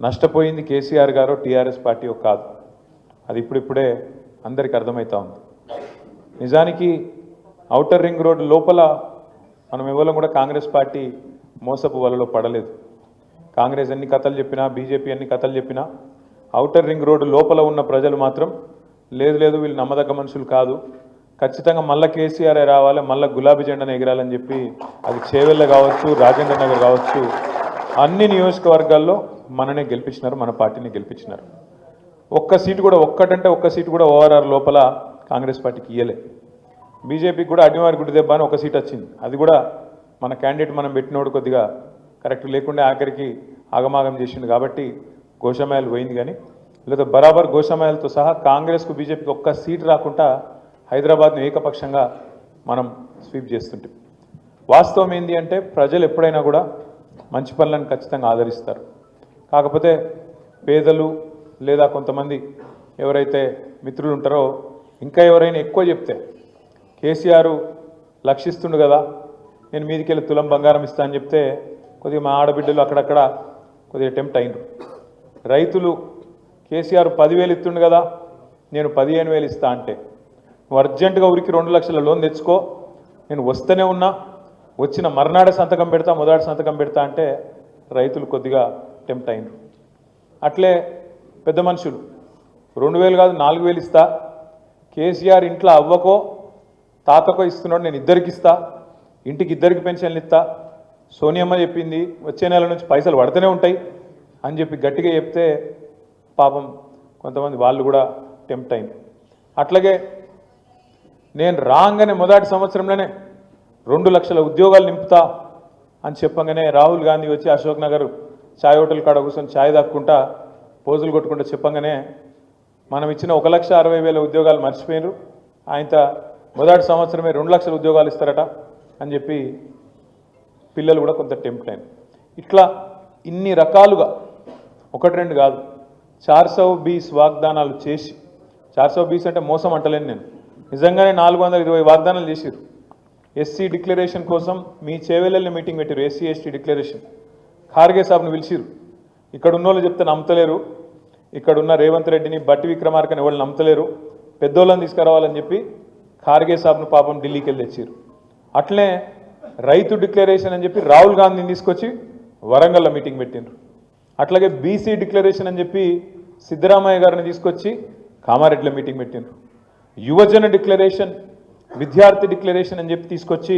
నష్టపోయింది కేసీఆర్ గారు TRS party కాదు. అది ఇప్పుడిప్పుడే అందరికీ అర్థమవుతా ఉంది. నిజానికి ఔటర్ రింగ్ రోడ్ లోపల మనం ఇవ్వడం కూడా కాంగ్రెస్ పార్టీ మోసపు వలలో పడలేదు. కాంగ్రెస్ ఎన్ని కథలు చెప్పినా బీజేపీ ఎన్ని కథలు చెప్పినా అవుటర్ రింగ్ రోడ్డు లోపల ఉన్న ప్రజలు మాత్రం లేదు లేదు వీళ్ళు నమ్మదగ్గ మనుషులు కాదు. ఖచ్చితంగా మళ్ళీ కేసీఆర్ రావాలి మళ్ళీ గులాబీ జెండాను ఎగిరాలని చెప్పి అది చేవెళ్ళ కావచ్చు రాజేంద్ర నగర్ కావచ్చు అన్ని నియోజకవర్గాల్లో మననే గెలిపించినారు మన పార్టీని గెలిపించినారు. ఒక్క సీటు కూడా ఒక్కటంటే ఒక్క సీటు కూడా ఓఆర్ఆర్ లోపల కాంగ్రెస్ పార్టీకి ఇయ్యలే. బీజేపీకి కూడా అడ్డివారి గుడి దెబ్బ అని ఒక సీట్ వచ్చింది. అది కూడా మన క్యాండిడేట్ మనం పెట్టినోడు కొద్దిగా కరెక్ట్ లేకుండా ఆఖరికి ఆగమాగం చేసిండు కాబట్టి గోషమాయలు పోయింది కానీ లేదా బరాబర్ గోషమాయలతో సహా కాంగ్రెస్కు బీజేపీకి ఒక్క సీట్ రాకుండా హైదరాబాద్ను ఏకపక్షంగా మనం స్వీప్ చేస్తుంటాం. వాస్తవం ఏంటి అంటే ప్రజలు ఎప్పుడైనా కూడా మంచి పనులను ఖచ్చితంగా ఆదరిస్తారు. కాకపోతే పేదలు లేదా కొంతమంది ఎవరైతే మిత్రులు ఉంటారో ఇంకా ఎవరైనా ఎక్కువ చెప్తే కేసీఆర్ లక్షిస్తుండు కదా నేను మీదికి వెళ్ళి తులం బంగారం ఇస్తా అని చెప్తే కొద్దిగా మా ఆడబిడ్డలు అక్కడక్కడ కొద్దిగా అటెంప్ట్ అయినరు. రైతులు కేసీఆర్ పదివేలు ఇస్తుండు కదా నేను పదిహేను వేలు ఇస్తా అంటే నువ్వు అర్జెంటుగా ఊరికి రెండు లక్షల లోన్ తెచ్చుకో నేను వస్తూనే ఉన్నా వచ్చిన మర్నాడే సంతకం పెడతా మొదటి సంతకం పెడతా అంటే రైతులు కొద్దిగా టెంప్ట్ అయినరు. అట్లే పెద్ద మనుషులు. రెండు వేలు కాదు నాలుగు వేలు ఇస్తా. కేసీఆర్ ఇంట్లో అవ్వకో తాతకో ఇస్తున్నాడు నేను ఇద్దరికి ఇస్తా. ఇంటికి ఇద్దరికి పెన్షన్లు ఇస్తా. సోనియమ్మ చెప్పింది వచ్చే నెల నుంచి పైసలు పడుతూనే ఉంటాయి అని చెప్పి గట్టిగా చెప్తే పాపం కొంతమంది వాళ్ళు కూడా టెంప్ట్ అయింది అట్లాగే నేను రాగానే మొదటి సంవత్సరంలోనే రెండు లక్షల ఉద్యోగాలు నింపుతా అని చెప్పంగానే రాహుల్ గాంధీ వచ్చి అశోక్ నగర్ ఛాయ్ హోటల్ కాడ కూర్చొని ఛాయ్ దాక్కుంటా పోజులు కొట్టుకుంటూ చెప్పంగానే మనం ఇచ్చిన ఒక లక్ష అరవై వేల ఉద్యోగాలు మర్చిపోయినారు. ఆయన మొదటి సంవత్సరమే రెండు లక్షల ఉద్యోగాలు ఇస్తారట అని చెప్పి పిల్లలు కూడా కొంత టెంప్ట్ అయింది ఇట్లా ఇన్ని రకాలుగా ఒకటి రెండు కాదు చార్సౌ బీస్ వాగ్దానాలు చేసి చార్సౌ బీస్ అంటే మోసం అంటలేను నేను. నిజంగానే నాలుగు వందల ఇరవై వాగ్దానాలు చేసిరు ఎస్సీ డిక్లరేషన్ కోసం మీ చేవెళ్ళని మీటింగ్ పెట్టారు ఎస్సీ ఎస్టీ డిక్లరేషన్ ఖార్గే సాబ్ను పిలిచిరు ఇక్కడ ఉన్న వాళ్ళు చెప్తే నమ్మతలేరు. ఇక్కడ ఉన్న రేవంత్ రెడ్డిని బట్టి విక్రమార్కని వాళ్ళు నమ్మతలేరు. పెద్దోళ్ళని తీసుకురావాలని చెప్పి ఖార్గే సాబ్ను పాపం ఢిల్లీకి వెళ్ళి తెచ్చారు అట్లనే రైతు డిక్లరేషన్ అని చెప్పి రాహుల్ గాంధీని తీసుకొచ్చి వరంగల్లో మీటింగ్ పెట్టిండ్రు. అట్లాగే బీసీ డిక్లరేషన్ అని చెప్పి సిద్ధరామయ్య గారిని తీసుకొచ్చి కామారెడ్డిలో మీటింగ్ పెట్టిండ్రు. యువజన డిక్లరేషన్ విద్యార్థి డిక్లరేషన్ అని చెప్పి తీసుకొచ్చి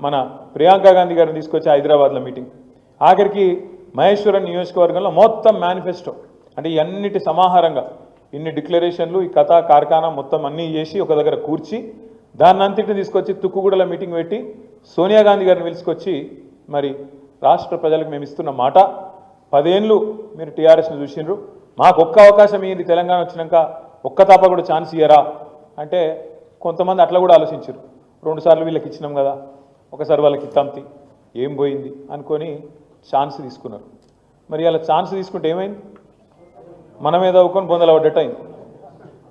మన ప్రియాంక గాంధీ గారిని తీసుకొచ్చి హైదరాబాద్లో మీటింగ్. ఆఖరికి మహేశ్వరం నియోజకవర్గంలో మొత్తం మేనిఫెస్టో అంటే ఇవన్నిటి సమాహారంగా ఇన్ని డిక్లరేషన్లు ఈ కథ కార్ఖానా మొత్తం అన్నీ చేసి ఒక దగ్గర కూర్చి దాన్ని అంతటిని తీసుకొచ్చి తుక్కుగూడలో మీటింగ్ పెట్టి సోనియా గాంధీ గారిని పిలుచుకొచ్చి మరి రాష్ట్ర ప్రజలకు మేము ఇస్తున్న మాట పదేళ్ళు మీరు టీఆర్ఎస్ని చూసిండ్రు మాకు ఒక్క అవకాశం ఏంది తెలంగాణ వచ్చినాక ఒక్క తప్ప కూడా ఛాన్స్ ఇయ్యరా? అంటే కొంతమంది అట్లా కూడా ఆలోచించారు. రెండుసార్లు వీళ్ళకి ఇచ్చినాం కదా ఒకసారి వాళ్ళకి ఇత్తాంతి ఏం పోయింది అనుకొని ఛాన్స్ తీసుకున్నారు. మరి అలా ఛాన్స్ తీసుకుంటే ఏమైంది? మన మీద అవ్వుకొని బొందలు అయింది.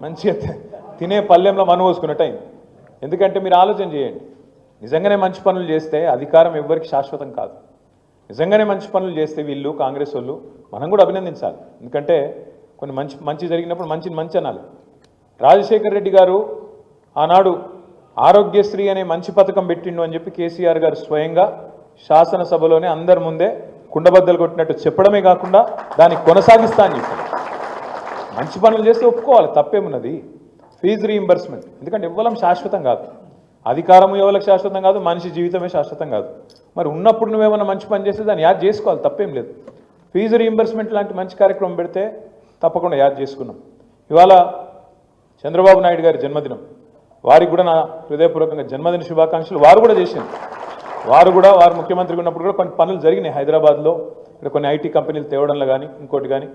మంచిగా తినే పల్లెంలో మను పోసుకున్నట్టు అయింది. ఎందుకంటే మీరు ఆలోచన చేయండి. నిజంగానే మంచి పనులు చేస్తే అధికారం ఎవ్వరికి శాశ్వతం కాదు. నిజంగానే మంచి పనులు చేస్తే వీళ్ళు కాంగ్రెస్ వాళ్ళు మనం కూడా అభినందించాలి. ఎందుకంటే కొన్ని మంచి మంచి జరిగినప్పుడు మంచిని మంచి అనాలి. రాజశేఖర్ రెడ్డి గారు ఆనాడు ఆరోగ్యశ్రీ అనే మంచి పథకం పెట్టిండు అని చెప్పి కేసీఆర్ గారు స్వయంగా శాసనసభలోనే అందరి ముందే కుండబద్దలు కొట్టినట్టు చెప్పడమే కాకుండా దాన్ని కొనసాగిస్తా అని చెప్పారు. మంచి పనులు చేస్తే ఒప్పుకోవాలి తప్పేమున్నది? ఫీజు రీఇంబర్స్మెంట్ ఎందుకంటే ఇవ్వలం శాశ్వతం కాదు. అధికారం ఎవరికి శాశ్వతం కాదు మనిషి జీవితమే శాశ్వతం కాదు. మరి ఉన్నప్పుడు నువ్వేమన్నా మంచి పని చేస్తే దాన్ని యాడ్ చేసుకోవాలి తప్పేం లేదు. ఫీజు రీఇంబర్స్మెంట్ లాంటి మంచి కార్యక్రమం పెడితే తప్పకుండా యాడ్ చేసుకున్నాం. ఇవాళ చంద్రబాబు నాయుడు గారి జన్మదినం. వారికి కూడా నా హృదయపూర్వకంగా జన్మదిన శుభాకాంక్షలు. వారు కూడా చేసింది. వారు కూడా వారు ముఖ్యమంత్రిగా ఉన్నప్పుడు కూడా కొన్ని పనులు జరిగినాయి హైదరాబాద్లో. ఇక్కడ కొన్ని ఐటీ కంపెనీలు తేవడంలో కానీ ఇంకోటి కానీ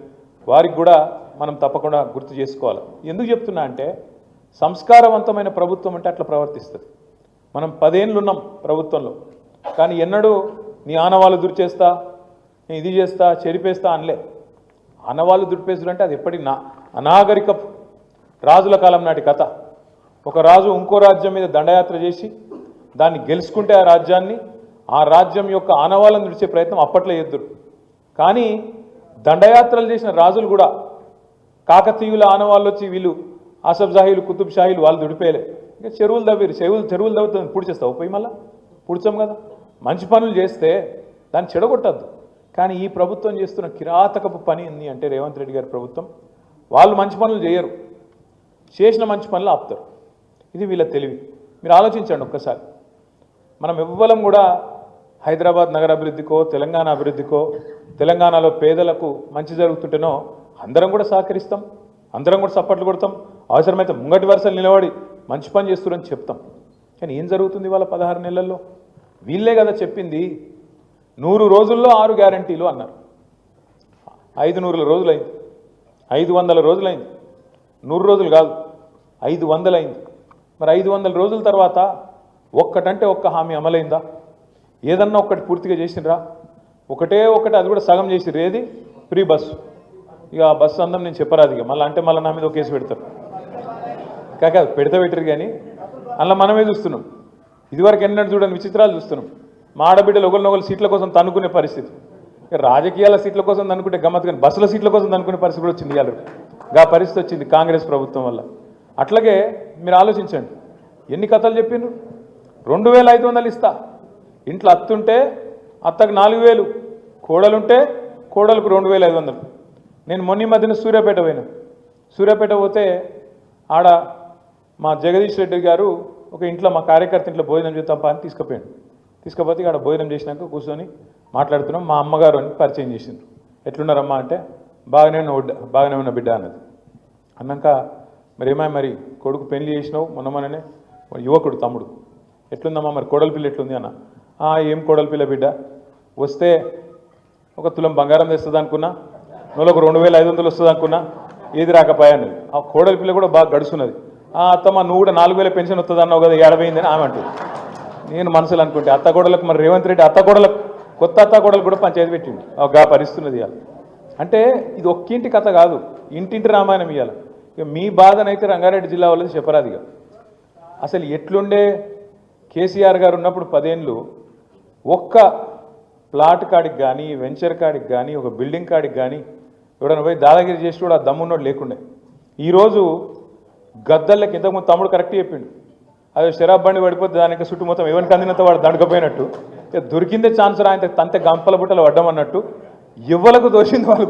వారికి కూడా మనం తప్పకుండా గుర్తు చేసుకోవాలి. ఎందుకు చెప్తున్నా అంటే సంస్కారవంతమైన ప్రభుత్వం అంటే అట్లా ప్రవర్తిస్తుంది. మనం పదేళ్ళు ఉన్నాం ప్రభుత్వంలో. కానీ ఎన్నడూ నీ ఆనవాళ్ళు దురిచేస్తా నేను ఇది చేస్తా చెరిపేస్తా అనలే. ఆనవాళ్ళు దుడిపేసుడు అంటే అది ఎప్పటి నా అనాగరిక రాజుల కాలం నాటి కథ. ఒక రాజు ఇంకో రాజ్యం మీద దండయాత్ర చేసి దాన్ని గెలుచుకుంటే ఆ రాజ్యాన్ని ఆ రాజ్యం యొక్క ఆనవాళ్ళను విడిచే ప్రయత్నం అప్పట్లో ఎద్దురు కానీ దండయాత్రలు చేసిన రాజులు కూడా కాకతీయుల ఆనవాళ్ళు వచ్చి వీళ్ళు ఆసఫ్ జాహీలు కుతుబ్ షాహీలు వాళ్ళు దుడిపేలే ఇంకా చెరువులు తవ్విరు చెరువులు చెరువులు తవ్వుతుంది పుడిచేస్తావు పోయి మళ్ళా? పుడిచాం కదా. మంచి పనులు చేస్తే దాన్ని చెడగొట్టద్దు. కానీ ఈ ప్రభుత్వం చేస్తున్న కిరాతకపు పని ఏంది అంటే రేవంత్ రెడ్డి గారి ప్రభుత్వం. వాళ్ళు మంచి పనులు చేయరు. చేసిన మంచి పనులు ఆపుతారు. ఇది వీళ్ళ తెలివి. మీరు ఆలోచించండి ఒక్కసారి. మనం ఎవ్వరం కూడా హైదరాబాద్ నగర అభివృద్ధికో తెలంగాణ అభివృద్ధికో తెలంగాణలో పేదలకు మంచి జరుగుతుంటేనో అందరం కూడా సహకరిస్తాం అందరం కూడా సప్పట్లు కొడతాం అవసరమైతే ముంగటి వరుసలు నిలబడి మంచి పని చేస్తున్నారని చెప్తాం. కానీ ఏం జరుగుతుంది వాళ్ళ పదహారు నెలల్లో? వీళ్ళే కదా చెప్పింది నూరు రోజుల్లో ఆరు గ్యారంటీలు అన్నారు. ఐదు నూరుల రోజులైంది. ఐదు వందల రోజులైంది. నూరు రోజులు కాదు ఐదు వందలైంది. మరి ఐదు వందల రోజుల తర్వాత ఒక్కటంటే ఒక్క హామీ అమలైందా? ఏదన్నా ఒక్కటి పూర్తిగా చేసినరా ఒకటే ఒకటి అది కూడా సగం చేసిర్రు ఏది? ఫ్రీ బస్సు ఇక ఆ బస్సు అందం నేను చెప్పరాదు ఇక. మళ్ళీ అంటే మళ్ళీ నా మీద ఒక కేసు పెడతారు. కాక పెడతా పెట్టరు కానీ అలా మనమే చూస్తున్నాం. ఇదివరకు ఎన్నడూ చూడని విచిత్రాలు చూస్తున్నాం. మా ఆడబిడ్డలు ఒకరినొకరు సీట్ల కోసం తన్నుకునే పరిస్థితి. రాజకీయాల సీట్ల కోసం తనుకుంటే గమ్మత్ కానీ బస్సుల సీట్ల కోసం తనుకునే పరిస్థితి కూడా వచ్చింది ఇవాళ. గా పరిస్థితి వచ్చింది కాంగ్రెస్ ప్రభుత్వం వల్ల. అట్లాగే మీరు ఆలోచించండి. ఎన్ని కథలు చెప్పిండ్రు? రెండు వేల ఐదు వందలు ఇస్తా ఇంట్లో అత్తుంటే అత్తకు నాలుగు వేలు. కోడలుంటే కోడలకు రెండు వేల ఐదు వందలు. నేను మొన్న మధ్యన సూర్యాపేట పోయినా. సూర్యాపేట పోతే ఆడ మా జగదీష్ రెడ్డి గారు ఒక ఇంట్లో మా కార్యకర్త ఇంట్లో భోజనం చేద్దాం అని తీసుకుపోయాడు. తీసుకుపోతే ఆడ భోజనం చేసినాక కూర్చొని మాట్లాడుతున్నాం. మా అమ్మగారు అని పరిచయం చేసిండ్రు. ఎట్లున్నారమ్మా అంటే బాగానే ఉన్న బాగానే ఉన్న బిడ్డ అన్నది. అన్నాక మరి ఏమై మరి కొడుకు పెళ్ళి చేసినావు? మొన్న యువకుడు తమ్ముడు. ఎట్లుందమ్మా మరి కోడలి పిల్ల ఎట్లుంది అన్న? "ఆ, ఏం కోడలి పిల్ల బిడ్డ? వస్తే ఒక తులం బంగారం తెస్తుంది అనుకున్నా? నువ్వు ఒక రెండు వేల ఐదు వందలు వస్తుంది అనుకున్నా? ఏది రాకపోయాను ఆ కోడలి పిల్ల కూడా బాగా గడుస్తున్నది ఆ అత్తమ్మ నువ్వు కూడా నాలుగు వేల పెన్షన్ వస్తుంది అన్నావు కదా ఏడవైందని ఆమె అంటుంది. నేను మనసులో అనుకుంటే అత్త కోడలకు మరి రేవంత్ రెడ్డి అత్త కోడలకు కొత్త అత్త కోడలు కూడా పంచాయతీ పెట్టిండు. గా పరిస్తున్నది ఇవాళ. అంటే ఇది ఒక్కింటి కథ కాదు. ఇంటింటి రామాయణం ఇవాళ. ఇక మీ బాధనైతే రంగారెడ్డి జిల్లా వాళ్ళది చెప్పరాదిగా అసలు ఎట్లుండే కేసీఆర్ గారు ఉన్నప్పుడు పదేళ్ళు ఒక్క ప్లాట్ కాడికి కానీ వెంచర్ కాడికి కానీ ఒక బిల్డింగ్ కాడికి కానీ ఎవడన్నా పోయి దాదాగిరి చేసి కూడా ఆ దమ్మున్నోడు లేకుండే. ఈరోజు గద్దళ్ళకి ఇంతకుముందు తమ్ముడు కరెక్ట్ చెప్పిండు. అదే శరాబ్ బండి పడిపోతే దానికి చుట్టూ మొత్తం ఎవరికి అందినంత వాడు దండకపోయినట్టు దొరికిందే ఛాన్స్ రా ఆయన తంతే గంపల బుట్టలు పడ్డామన్నట్టు ఎవ్వలకు దోషింది వాళ్ళు?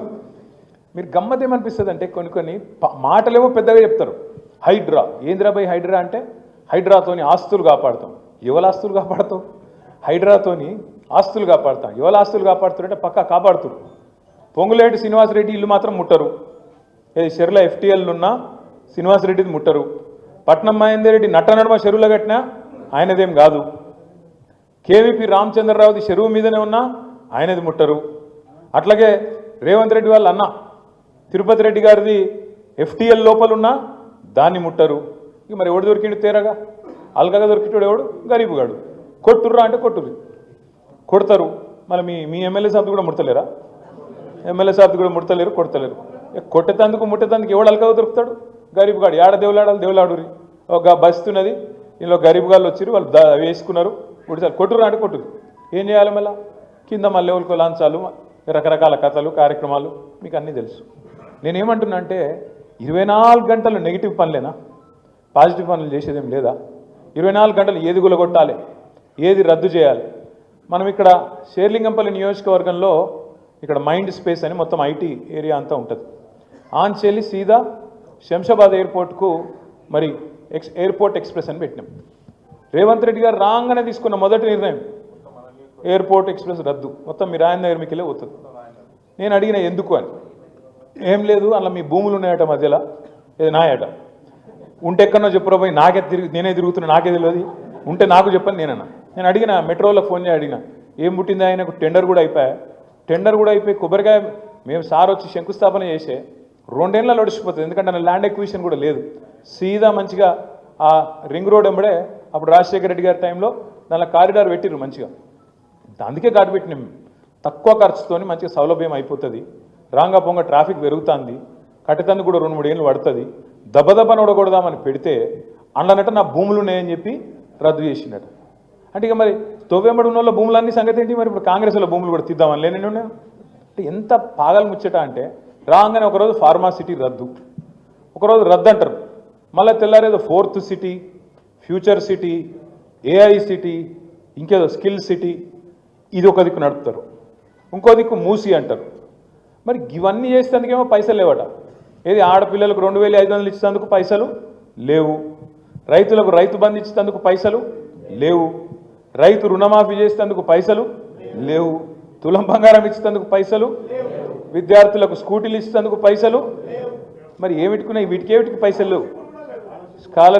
మీరు గమ్మత్ ఏమనిపిస్తుంది అంటే కొన్ని కొన్ని ప- మాటలేమో పెద్దగా చెప్తారు. హైడ్రా. ఏంద్రా బై హైడ్రా అంటే? హైడ్రాతోని ఆస్తులు కాపాడుతాం. ఎవల ఆస్తులు కాపాడుతాం? హైడ్రాతోని ఆస్తులు కాపాడుతాం. ఎవల ఆస్తులు కాపాడుతారంటే పక్కా కాపాడుతారు. పొంగులేటి శ్రీనివాసరెడ్డి ఇల్లు మాత్రం ముట్టరు. ఏది షెర్ల ఎఫ్టీఎల్ ఉన్న శ్రీనివాసరెడ్డిది ముట్టరు. పట్నం మహేందర్ రెడ్డి నట్ట నడుమ చెరువులో కట్టినా ఆయనదేం కాదు. కేవీపీ రామచంద్రరావుది చెరువు మీదనే ఉన్నా ఆయనది ముట్టరు. అట్లాగే రేవంత్ రెడ్డి వాళ్ళ అన్న తిరుపతి రెడ్డి గారిది ఎఫ్టీఎల్ లోపలున్నా దాన్ని ముట్టరు. ఇక మరి ఎవడు దొరికిండు తేరగా? అల్గగా దొరికిటోడు ఎవడు? గరీబుగాడు కొట్టుర్రా అంటే కొట్టురు కొడతారు. మళ్ళీ మీ మీ ఎమ్మెల్యే సాబ్ కూడా ముడతలేరా? ఎమ్మెల్యే సాబ్ కూడా ముడతలేరు కొడతలేరు. కొట్టేతందుకు ముట్టేతందుకు ఎవడు అల్కగా దొరుకుతాడు? గరీబుగాడు ఏడ దేవులాడాలి దేవులాడురి ఒక బస్తున్నది ఇందులో గరీబ్ గాళ్ళు వాళ్ళు వేసుకున్నారు. ఉడిసారు కొట్టురు అంటే కొట్టురు ఏం చేయాలి మళ్ళీ? కింద మళ్ళీ ఎవరికి లాంచాలు రకరకాల కథలు కార్యక్రమాలు మీకు అన్నీ తెలుసు. నేనేమంటున్నా అంటే ఇరవై నాలుగు గంటలు నెగిటివ్ పనులేనా? పాజిటివ్ పనులు చేసేదేం లేదా? ఇరవై నాలుగు గంటలు ఏది గులగొట్టాలి? ఏది రద్దు చేయాలి? మనం ఇక్కడ షేర్లింగంపల్లి నియోజకవర్గంలో ఇక్కడ మైండ్ స్పేస్ అని మొత్తం ఐటీ ఏరియా అంతా ఉంటుంది. ఆంచెల్లి సీదా శంషాబాద్ ఎయిర్పోర్ట్కు మరి ఎక్స్ ఎయిర్పోర్ట్ ఎక్స్ప్రెస్ అని పెట్టినాం. రేవంత్ రెడ్డి గారు రాగానే తీసుకున్న మొదటి నిర్ణయం ఎయిర్పోర్ట్ ఎక్స్ప్రెస్ రద్దు. మొత్తం మీరు ఆయన దగ్గర మీకు వెళ్ళే పోతుంది. నేను అడిగిన ఎందుకు అని. ఏం లేదు అలా మీ భూములు ఉన్నాయట మధ్యలో. ఇది నాయట? ఉంటే ఎక్కడో చెప్పురా పోయి నాకే తిరిగి నేనే తిరుగుతున్నా నాకే తెలియదు. ఉంటే నాకు చెప్పని నేనన్నా. నేను అడిగిన మెట్రోలో ఫోన్ చేసి అడిగిన. ఏం పుట్టింది ఆయనకు? టెండర్ కూడా అయిపోయా? టెండర్ కూడా అయిపోయి కొబ్బరికాయ మేము సార్ వచ్చి శంకుస్థాపన చేసే రెండేళ్ళలో నడిచిపోతుంది ఎందుకంటే నా ల్యాండ్ ఎక్విషన్ కూడా లేదు. సీదా మంచిగా ఆ రింగ్ రోడ్ ఎంబడే అప్పుడు రాజశేఖర రెడ్డి గారి టైంలో దానిలో కారిడార్ పెట్టిర్రు మంచిగా. అందుకే ఘాటు పెట్టినాం తక్కువ ఖర్చుతో మంచిగా సౌలభ్యం అయిపోతుంది. రాంగా పొంగ ట్రాఫిక్ పెరుగుతుంది. కట్టెతందుకు కూడా రెండు మూడు ఏళ్ళు పడుతుంది. దెబ్బదెబ్బ నొడగొడదామని పెడితే అందులోనట నా భూములు ఉన్నాయని చెప్పి రద్దు చేసిండట. అంటే ఇక మరి తొవ్వెంబడి ఉన్న వాళ్ళ భూములన్నీ సంగతి ఏంటి మరి? ఇప్పుడు కాంగ్రెస్ వాళ్ళ భూములు కూడా తీద్దామని లేని ఉన్నాయా? అంటే ఎంత పాగలు ముచ్చట అంటే రాగానే ఒకరోజు ఫార్మాసిటీ రద్దు. ఒకరోజు రద్దు అంటారు. మళ్ళీ తెల్లారేదో fourth city future city AI city ఇంకేదో స్కిల్ సిటీ ఇది ఒక దిక్కు నడుపుతారు. ఇంకో దిక్కు మూసి అంటారు. మరి ఇవన్నీ చేసేందుకేమో పైసలు లేవట. ఏది ఆడపిల్లలకు రెండు వేల ఐదు వందలు ఇచ్చేందుకు పైసలు లేవు. రైతులకు రైతు బంధు ఇచ్చేందుకు పైసలు లేవు. రైతు రుణమాఫీ చేసేందుకు పైసలు లేవు. తులం బంగారం ఇచ్చేందుకు పైసలు విద్యార్థులకు స్కూటీలు ఇచ్చేందుకు పైసలు మరి ఏమిటికున్నాయి వీటికి ఏమిటికి పైసలు లేవు? స్కాలర్